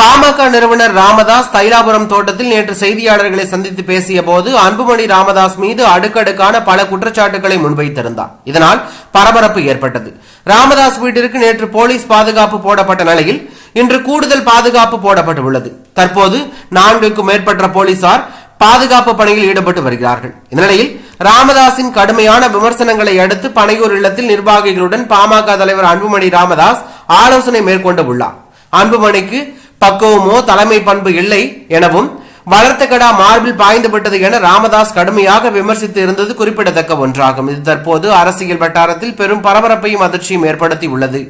பாமக நிறுவனர் ராமதாஸ் தைலாபுரம் தோட்டத்தில் நேற்று செய்தியாளர்களை சந்தித்து பேசிய போது அன்புமணி ராமதாஸ் மீது அடுக்கடுக்கான பல குற்றச்சாட்டுகளை முன்வைத்திருந்தார். இதனால் பரபரப்பு ஏற்பட்டது. ராமதாஸ் வீட்டிற்கு நேற்று போலீஸ் பாதுகாப்பு போடப்பட்ட நிலையில் இன்று கூடுதல் பாதுகாப்பு போடப்பட்டுள்ளது. தற்போது நான்குக்கும் மேற்பட்ட போலீசார் பாதுகாப்பு பணியில் ஈடுபட்டு வருகிறார்கள். இந்த நிலையில் ராமதாஸின் கடுமையான விமர்சனங்களை அடுத்து பனையூர் இல்லத்தில் நிர்வாகிகளுடன் பாமக தலைவர் அன்புமணி ராமதாஸ் ஆலோசனை மேற்கொண்டு உள்ளார். அன்புமணிக்கு பக்குவமோ தலைமை பண்பு இல்லை எனவும் வளர்த்த கடா மார்பில் பாய்ந்து விட்டது என ராமதாஸ் கடுமையாக விமர்சித்து இருந்தது குறிப்பிடத்தக்க ஒன்றாகும். இது தற்போது அரசியல் வட்டாரத்தில் பெரும் பரபரப்பையும் அதிர்ச்சியும் ஏற்படுத்தி உள்ளது.